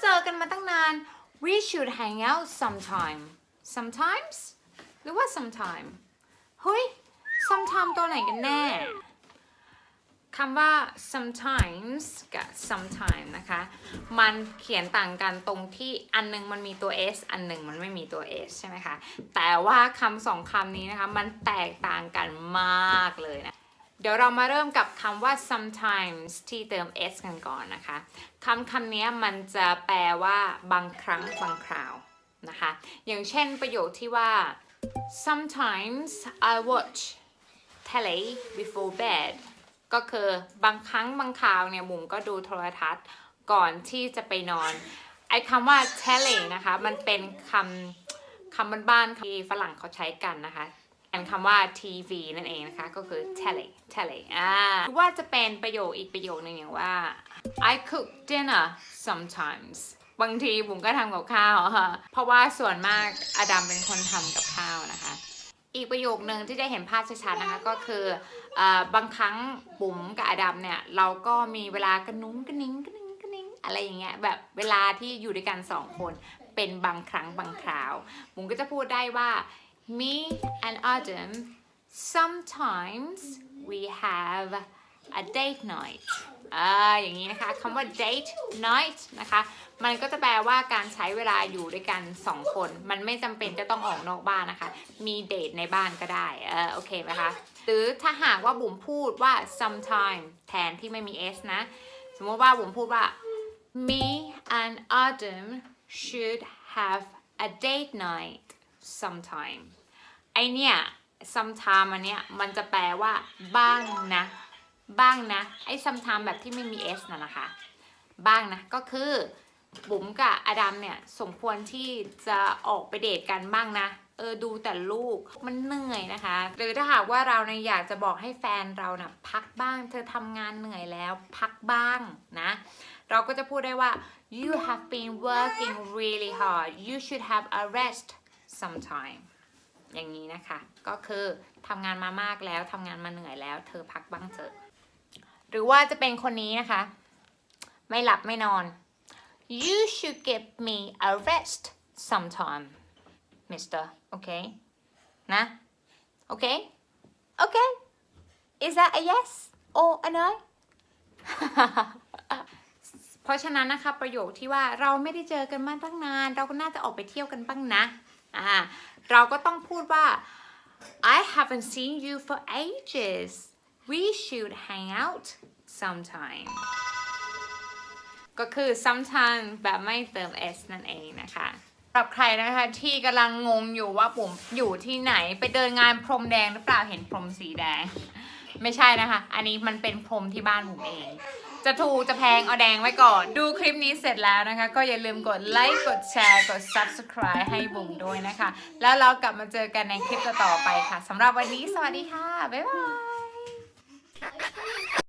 เจอกันมาตั้งนาน we should hang out sometime sometimes หรือว่า sometime เฮ้ย sometime ตัวไหนกันแน่คำว่า sometimes กับ sometime นะคะ มันเขียนต่างกันตรงที่อันหนึงมันมีตัว s อันหนึ่งมันไม่มีตัว s ใช่ไหมคะ แต่ว่าคำสองคำนี้นะคะ มันแตกต่างกันมากเลยนะ เดี๋ยวเรามาเริ่มกับคำว่า sometimes ที่เติม s กันก่อนนะคะคำคำนี้มันจะแปลว่าบางครั้งบางคราวนะคะ อย่างเช่นประโยคที่ว่า sometimes I watch telly before bed ก็คือบางครั้งบางคราวเนี่ยบุ๋มก็ดูโทรทัศน์ก่อนที่จะไปนอน ไอ้คำว่า telly นะคะ มันเป็นคำคำบ้านๆที่ฝรั่งเขาใช้กันนะคะ แทนคำว่า TV นั่นเองนะคะ ก็คือ telly telly อ่าว่าจะเป็นประโยคอีกประโยคนึงอย่างว่า I cook dinner sometimes บางทีบุ๋มก็ทำกับข้าวเพราะว่าส่วนมากอดัมเป็นคนทำกับข้าวนะคะ อีกประโยคนึงที่ได้เห็นภาพชัดๆนะคะก็คือออบางครั้งบุ๋มกับอดัมเนี่ย เราก็มีเวลากระนุ้งกระนิ้งกระนิ้งกระนิ้งอะไรอย่างเงี้ยแบบเวลาที่อยู่ด้วยกันสองคนเป็นบางครั้งบางคราวบุ๋มก็จะพูดได้ว่า me and Adam sometimes we have a date night อ่าอย่างนี้นะคะคำว่า date night นะคะ มันก็จะแปลว่าการใช้เวลาอยู่ด้วยกัน 2 คน มันไม่จำเป็นจะต้องออกนอกบ้านนะคะ มีเดทในบ้านก็ได้ เออโอเคไหมคะ หรือถ้าหากว่าบุ๋มพูดว่า sometime แทนที่ไม่มี s นะ สมมติว่าบุ๋มพูดว่า me and Adam should have a date night sometime เนี่ย sometime อันเนี้ยมันจะแปลว่าบ้างนะ บ้างนะ ไอ้ sometime แบบที่ไม่มี s น่ะนะคะ บ้างนะ ก็คือบุ๋มกับอดัมเนี่ยสมควรที่จะออกไปเดทกันบ้างนะ เออดูแต่ลูกมันเหนื่อยนะคะ หรือถ้าหากว่าเราเนี่ยอยากจะบอกให้แฟนเรานะ่ะพักบ้าง เธอทำงานเหนื่อยแล้วพักบ้างนะ เราก็จะพูดได้ว่า you have been working really hard you should have a rest sometime อย่างนี้นะคะ ก็คือทำงานมามากแล้วทำงานมาเหนื่อยแล้ว เธอพักบ้างเถอะหรือว่าจะเป็นคนนี้นะคะ ไม่หลับไม่นอน you should give me a rest sometime mister okay นะ okay okay is that a yes or a no เพราะฉะนั้นนะคะประโยคที่ว่าเราไม่ได้เจอกันมาตั้งนาน เราก็น่าจะออกไปเที่ยวกันบ้างนะ อ่าเราก็ต้องพูดว่า I haven't seen you for ages we should hang out sometime ก็คือ sometime แบบไม่เติม s นั่นเองนะคะสำหรับใครนะคะที่กำลังงงอยู่ว่าผมอยู่ที่ไหนไปเดินงานพรมแดงหรือเปล่าเห็นพรมสีแดง ไม่ใช่นะคะ อันนี้มันเป็นพรมที่บ้านผมเอง จะถูกจะแพงเอาแดงไว้ก่อน ดูคลิปนี้เสร็จแล้วนะคะ ก็อย่าลืมกดไลค์กดแชร์กด subscribe ให้บุ๋มด้วยนะคะ แล้วเรากลับมาเจอกันในคลิปต่อๆไปค่ะสำหรับวันนี้สวัสดีค่ะ บ๊ายบาย